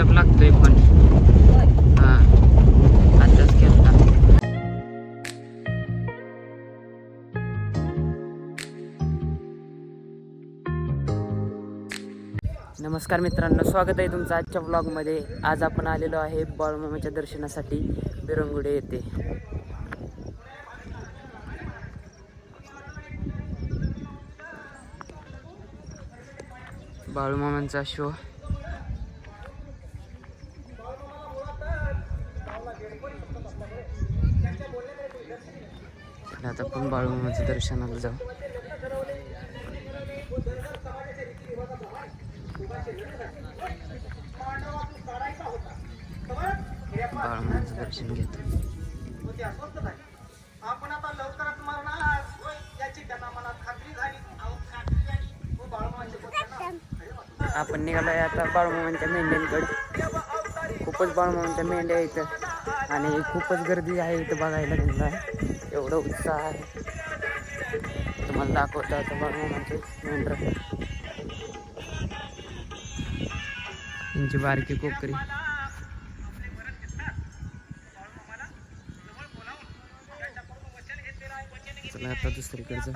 Switch लागतोय पण. हा. आताच केलता नमस्कार मित्रांनो स्वागत आहे तुमचं आजच्या ब्लॉगमध्ये आज आपण आलेलो आहे बाळमामाच्या दर्शनासाठी बिरंगुडे येते बाळूमामांचा शो आता आपण दर्शनाला जाऊ. बाळूमामाचं दर्शन घेतो. आपण आता लवकरच मरणार. याची त्यांना मनात खात्री झाली. हो. आपण निघालोय आता बाळूमामांच्या मेंढ्यांकडे. खूपच बाळूमामांच्या मेंढ्या इथं आणि खूपच गर्दी आहे इथं बघायला त्यांना एवढं उत्साह आहे. तुम्हाला दाखवता तुम्हाला म्हणजे मेंढर त्यांची बारकी कोकरी. चला आता दुसरीकडचं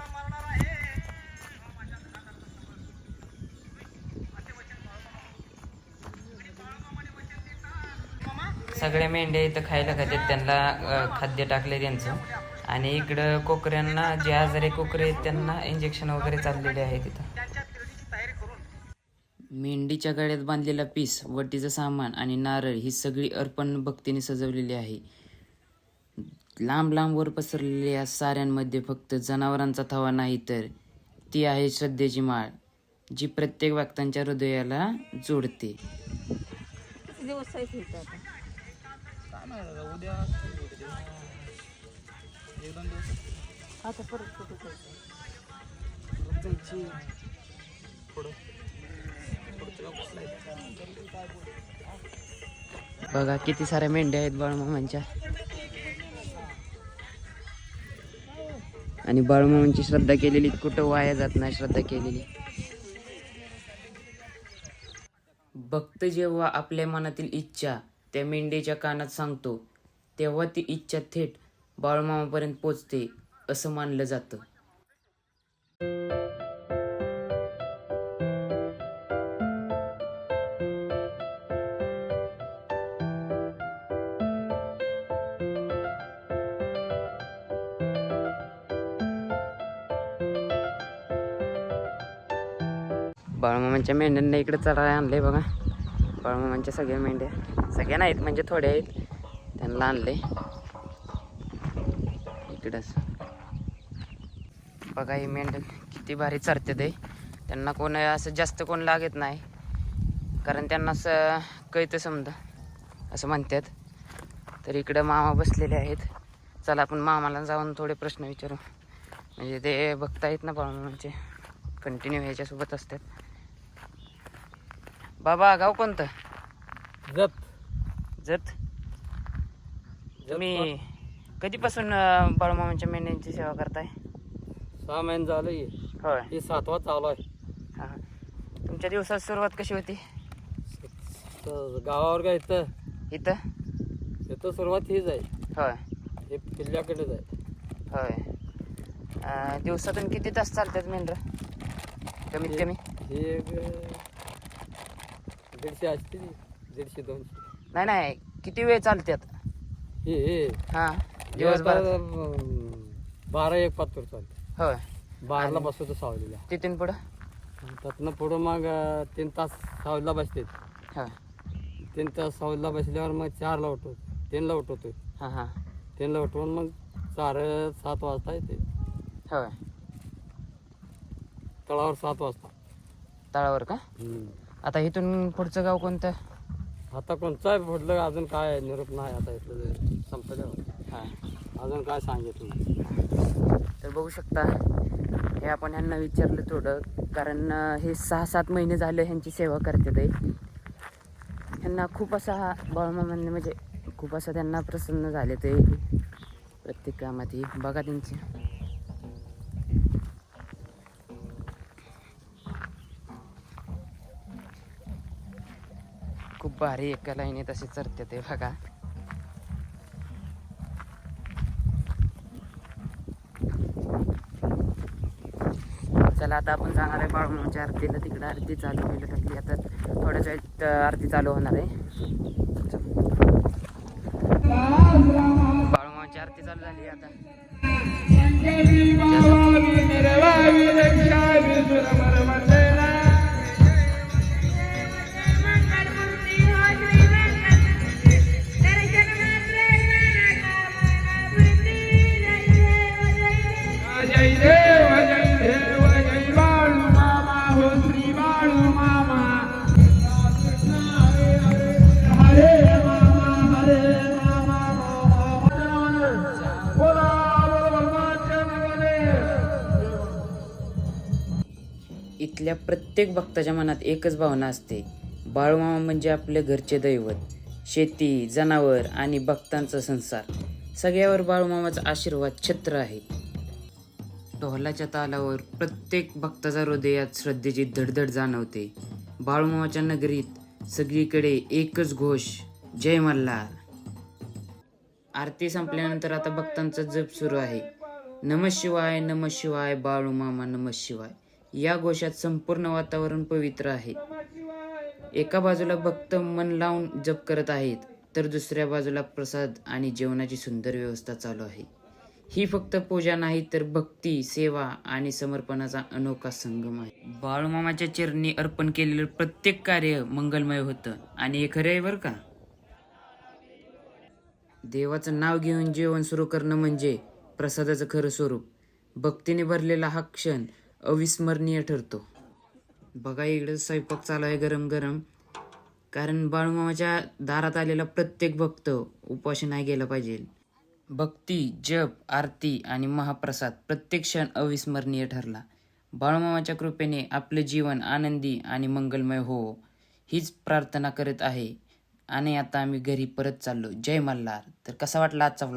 सगळे मेंढ्या इथं खायला खातात त्यांना खाद्य टाकले त्यांचं. आणि इकडं कोकऱ्यांना जे आजारी कोकरे आहेत त्यांना इंजेक्शन वगैरे चाललेले आहे तिथं. मेंढीच्या गळ्यात बांधलेला पीस वटीचं सामान आणि नारळ ही सगळी अर्पण भक्तीने सजवलेली आहे. लांब लांबवर पसरलेल्या साऱ्यांमध्ये फक्त जनावरांचा थवा नाही तर ती आहे श्रद्धेची माळ जी प्रत्येक व्यक्तांच्या हृदयाला जोडते. दिवस आता परत जायचं? बघा किती साऱ्या मेंढ्या आहेत बाळमामांच्या आणि बाळमामांची श्रद्धा केलेली कुठं वाया जात नाही श्रद्धा केलेली भक्त जेव्हा आपल्या मनातील इच्छा त्या मेंढीच्या कानात सांगतो तेव्हा ती इच्छा थेट बाळूमामापर्यंत पोचते असं मानलं जातं. बाळूमामांच्या मेंढ्यांना इकडे चढायला आणलंय बघा. बाळूमामांच्या सगळ्या मेंढ्या सगळ्या नाहीत म्हणजे थोड्या आहेत. त्यांना आणले इकडंच बघा ही मेंढ किती भारी चरते ते. त्यांना कोण असं जास्त कोण लागत नाही. कारण त्यांना असं कळतं समजा. असं म्हणतात. तर इकडं मामा बसलेले आहेत. चला आपण मामाला जाऊन थोडे प्रश्न विचारू. म्हणजे ते भक्त आहेत ना बाळूमामांचे कंटिन्यू ह्याच्यासोबत असतात. बाबा गाव कोणतं? जप जत? तुम्ही कधीपासून बाळूमामांच्या मेंढ्यांची सेवा करताय? सहा महिने झालं. हे. होय. हे सातवा चालू आहे. हा. तुमच्या दिवसात सुरुवात कशी होती? तर गावावर काय इथं? इथं? इथं सुरुवात हीच आहे. होय. हे किल्ल्याकडेच आहे. होय. अं, दिवसातून किती तास चालतात मेंढर? कमीत कमी? हे एक दीडशे असते दीडशे दोनशे. नाही नाही. किती वेळ चालतात हे हा. हे. दिवसभर बारा एक पाच चालते होय. बाराला बसवतो सावलीला. तिथून पुढं? त्यातनं पुढं मग अं, तीन तास सावलीला बसते. होय. तीन तास सावलीला बसल्यावर मग चारला उठवतो. तीनला उठवतो हां हां. तीनला उठवून मग चार सात वाजता येते. होय. तळावर सात वाजता. तळावर का? आता इथून पुढचं गाव कोणतं? आता कोणतं आहे पुढलं? अजून काय निरोप नाही आता इथलं. हां अजून काय सांगितलं? तर बघू शकता हे आपण ह्यांना विचारलं थोडं कारण हे सहा सात महिने झाले ह्यांची सेवा करते ते. ह्यांना खूप असा बाळमामांनी म्हणजे, म्हणजे खूप असं त्यांना प्रसन्न झाले ते प्रत्येक कामात बघा त्यांची. खूप भारी एका लाईनीत असे चरते ते बघा. चला आता आपण जाणार आहे बाळूमाच्या आरतीला. तिकडं आरती चालू केलं टाकली आता थोड्याच वेळात आरती चालू होणार आहे. बाळूमाची आरती चालू झाली आता. इथल्या प्रत्येक भक्ताच्या मनात एकच भावना असते. बाळूमामा म्हणजे आपले घरचे दैवत शेती जनावर आणि भक्तांचा संसार. सगळ्यावर बाळूमामाचा आशीर्वाद छत्र आहे. ढोलाच्या तालावर प्रत्येक भक्ताच्या हृदयात श्रद्धेची धडधड जाणवते. बाळूमामाच्या नगरीत सगळीकडे एकच घोष जय मल्हार. आरती संपल्यानंतर आता भक्तांचा जप सुरू आहे. नम शिवाय नम शिवाय बाळूमामा नम शिवाय. या घोषात संपूर्ण वातावरण पवित्र आहे. एका बाजूला भक्त मन लावून जप करत आहेत तर दुसऱ्या बाजूला प्रसाद आणि जेवणाची सुंदर व्यवस्था चालू आहे. ही फक्त पूजा नाही तर भक्ती सेवा आणि समर्पणाचा अनोखा संगम आहे. बाळूमामाच्या चरणी अर्पण केलेलं प्रत्येक कार्य मंगलमय होतं. आणि हे खरे आहे बरं का? देवाचं नाव घेऊन जेवण सुरू करणं म्हणजे प्रसादाचं खरं स्वरूप. भक्तीने भरलेला हा क्षण अविस्मरणीय ठरतो. बघा इकडं स्वयंपाक चालू आहे गरम गरम कारण बाळूमामाच्या दारात आलेला प्रत्येक भक्त उपाशी नाही गेला पाहिजे. भक्ती जप आरती आणि महाप्रसाद प्रत्येक क्षण अविस्मरणीय ठरला. बाळूमामाच्या कृपेने आपले जीवन आनंदी आणि मंगलमय हो हीच प्रार्थना करत आहे. आणि आता आम्ही घरी परत चाललो. जय मल्हार. तर कसा वाटला आजचा व्लॉग